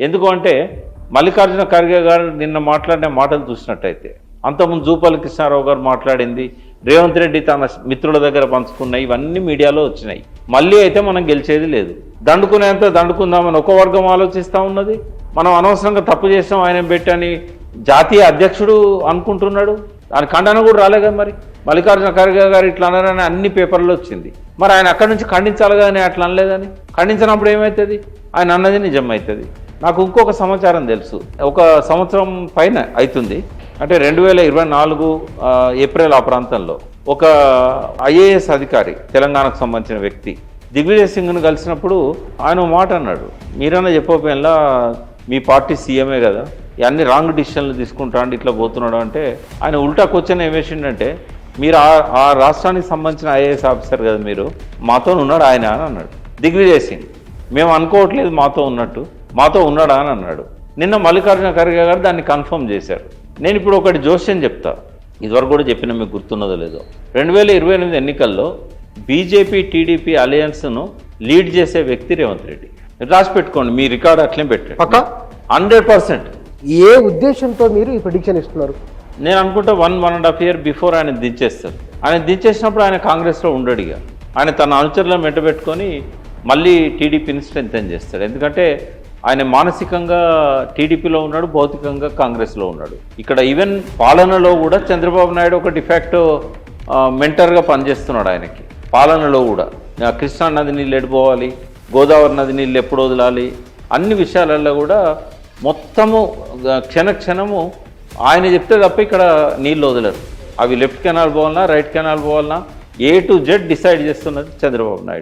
ఎందుకు అంటే మల్లికార్జున ఖర్గే గారు నిన్న మాట్లాడిన మాటలు చూసినట్టయితే అంతకుముందు జూపల్లి కృష్ణారావు గారు మాట్లాడింది రేవంత్ రెడ్డి తన మిత్రుల దగ్గర పంచుకున్నాయి ఇవన్నీ మీడియాలో వచ్చినాయి. మళ్ళీ అయితే మనం గెలిచేది లేదు. దండుకునేంత దండుకుందామని ఒక వర్గం ఆలోచిస్తూ ఉన్నది. మనం అనవసరంగా తప్పు చేస్తాం ఆయన పెట్టని జాతీయ అధ్యక్షుడు అనుకుంటున్నాడు. దాని ఖండన కూడా రాలేదు మరి. మల్లికార్జున ఖర్గే గారు ఇట్లా అన్నారని అన్ని పేపర్లో వచ్చింది. మరి ఆయన అక్కడి నుంచి ఖండించాలి కానీ అట్లా అనలేదని? ఖండించినప్పుడు ఏమవుతుంది ఆయన అన్నది నిజమవుతుంది నాకు ఇంకొక సమాచారం తెలుసు. ఒక సంవత్సరం పైన అవుతుంది అంటే రెండు వేల ఇరవై నాలుగు ఏప్రిల్ ఆ ప్రాంతంలో ఒక ఐఏఎస్ అధికారి తెలంగాణకు సంబంధించిన వ్యక్తి దిగ్విజయ్ సింగ్ను కలిసినప్పుడు ఆయన మాట అన్నాడు. మీరన్నా చెప్పకపోయినా మీ పార్టీ సీఎమే కదా ఇవన్నీ రాంగ్ డిసిషన్లు తీసుకుంటా ఇట్లా పోతున్నాడు అంటే ఆయన ఉల్టా క్వశ్చన్ ఏమేసిండంటే మీరు ఆ ఆ రాష్ట్రానికి సంబంధించిన ఐఏఎస్ ఆఫీసర్ కదా మీరు మాతో ఉన్నాడు ఆయన అని అన్నాడు. దిగ్విజయ్ సింగ్ మేము అనుకోవట్లేదు మాతో ఉన్నట్టు. మాతో ఉన్నాడా అని అన్నాడు. నిన్న మల్లికార్జున ఖర్గే గారు దాన్ని కన్ఫర్మ్ చేశారు. నేను ఇప్పుడు ఒకటి జోస్యం చెప్తా. ఇదివరకు కూడా చెప్పిన మీకు గుర్తున్నదో లేదో. రెండు వేల ఇరవై ఎనిమిది ఎన్నికల్లో బీజేపీ టీడీపీ అలయన్స్ను లీడ్ చేసే వ్యక్తి రేవంత్ రెడ్డి. రాసి పెట్టుకోండి మీ రికార్డ్ అట్లే పెట్టండి. పక్కా? Hundred percent. ఏ ఉద్దేశంతో మీరు ఈ ప్రిడిక్షన్ ఇస్తున్నారు? నేను అనుకుంటా one one and half year before ఆయన దించేస్తారు. ఆయన దించేసినప్పుడు ఆయన కాంగ్రెస్లో ఉండడు ఇక. ఆయన తన అనుచరులను వెంటబెట్టుకొని మళ్ళీ టీడీపీని స్ట్రెంగ్తన్ చేస్తాడు. ఎందుకంటే ఆయన మానసికంగా టీడీపీలో ఉన్నాడు భౌతికంగా కాంగ్రెస్లో ఉన్నాడు. ఇక్కడ ఈవెన్ పాలనలో కూడా చంద్రబాబు నాయుడు ఒక డిఫాక్టో మెంటర్గా పనిచేస్తున్నాడు ఆయనకి. పాలనలో కూడా. కృష్ణా నది నీళ్ళు ఎడిపోవాలి గోదావరి నది నీళ్ళు ఎప్పుడు వదలాలి? అన్ని విషయాలలో కూడా మొత్తము క్షణ క్షణము ఆయన చెప్తే తప్ప ఇక్కడ నీళ్ళు వదలరు. అవి లెఫ్ట్ కెనాల్ పోవాలన్నా రైట్ కెనాల్ పోవాలన్నా ఏ టు జెడ్ డిసైడ్ చేస్తున్నది చంద్రబాబు నాయుడు.